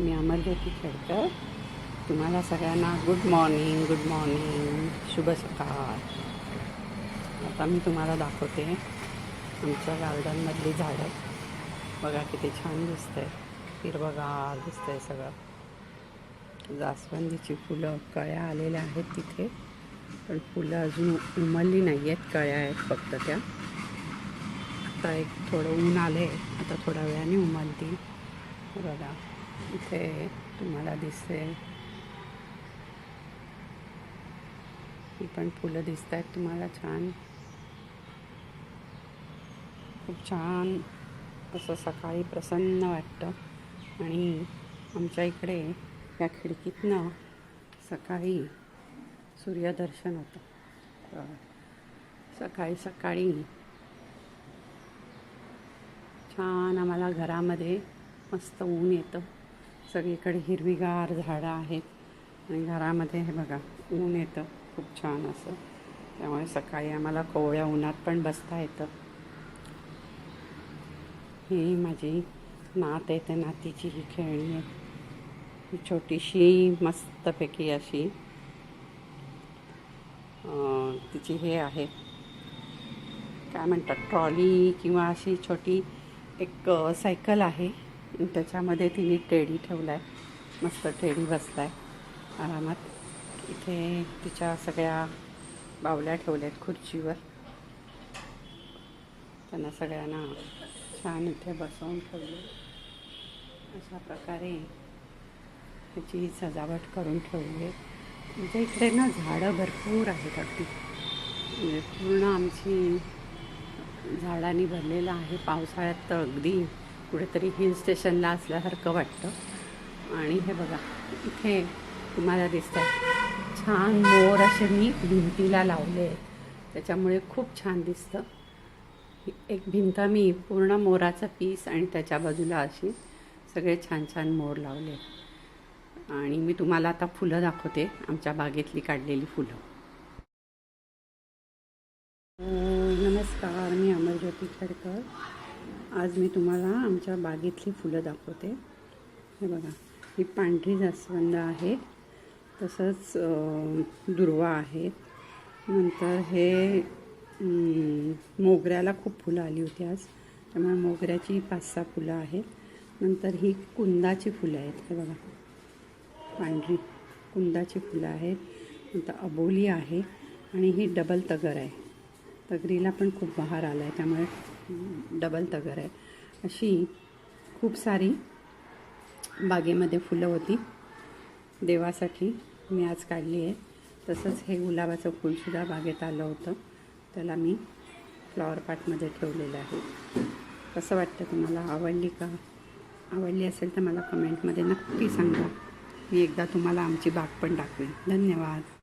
मी अमरज्योती खेडकर. तुम्हाला सगळ्यांना good morning good morning शुभ सकाळ. आता मी तुम्हाला दाखवते आमच्या गार्डनमधली झाडं. बघा किती छान दिसतंय. हिरवगार दिसतंय सगळं. जास्वंदीची फुलं कळ्या आलेल्या आहेत तिथे. पण फुलं अजून उमलली नाही आहेत कळ्या आहेत फक्त त्या. आता एक थोडं ऊन आले आता थोड्या वेळाने उमलतील. बघा. इथे तुम्हाला दिसेल. ही पण फुलं दिसत आहेत तुम्हाला छान. खूप छान असं सकाळी प्रसन्न वाटतं. आणि आमच्या इकडे या खिडकीतनं सकाळी सूर्यदर्शन होतं. सकाळी सकाळी छान आम्हाला घरामध्ये मस्त ऊन येतं. सगळीकडे हिरवीगार झाडं आहेत. आणि घरामध्ये हे बघा ऊन येतं. खूप छान असं. त्यामुळे सकाळी आम्हाला कोवळ्या उन्हात पण बसता येतं. ही माझी नात आहे त्या नातीची ही खेळणी आहे. ही छोटीशी मस्तपैकी अशी तिची हे आहे. काय म्हणतात ट्रॉली किंवा अशी छोटी एक सायकल आहे. त्याच्यामध्ये तिने टेडी ठेवला आहे मस्त टेडी बसला आहे आरामात इथे तिच्या सगळ्या बावल्या ठेवल्या आहेत खुर्चीवर. त्यांना सगळ्यांना छान इथे बसवून ठेवले अशा प्रकारे त्याची सजावट करून ठेवली आहे. म्हणजे इकडे ना झाडं भरपूर आहेत अगदी. म्हणजे पूर्ण आमची झाडांनी भरलेलं आहे. पावसाळ्यात तर अगदी कुठेतरी हिल स्टेशनला असल्यासारखं वाटतं. आणि हे बघा इथे तुम्हाला दिसतं छान मोर असे मी भिंतीला लावले आहेत. त्याच्यामुळे खूप छान दिसतं. एक भिंत मी पूर्ण मोराचा पीस आणि त्याच्या बाजूला अशी सगळे छान छान मोर लावले. आणि मी तुम्हाला आता फुलं दाखवते आमच्या बागेतली काढलेली फुलं. नमस्कार मी अमरज्योती खेडकर. आज मी तुम्हाला आमच्या बागेतली फुलं दाखवते. हे बघा ही पांढरी जास्वंद आहे. तसंच दुर्वा आहे. नंतर हे मोगऱ्याला खूप फुलं आली होती आज. त्यामुळे मोगऱ्याची पाच सहा फुलं आहेत. नंतर ही कुंदाची फुलं आहेत. हे बघा पांढरी कुंदाची फुलं आहेत. नंतर अबोली आहे आणि ही डबल तगर आहे. तगरीला पण खूप बहार आला आहे त्यामुळे डबल तगर आहे. अशी खूप सारी बागेमध्ये फुलं होती. देवासाठी मी आज काढली आहे. तसंच हे गुलाबाचं फूलसुद्धा बागेत आलं होतं. त्याला मी फ्लॉवर पॉटमध्ये ठेवलेलं आहे. कसं वाटतं तुम्हाला? आवडली का? आवडली असेल तर मला कमेंटमध्ये नक्की सांगा. मी एकदा तुम्हाला आमची बाग पण दाखवेन. धन्यवाद.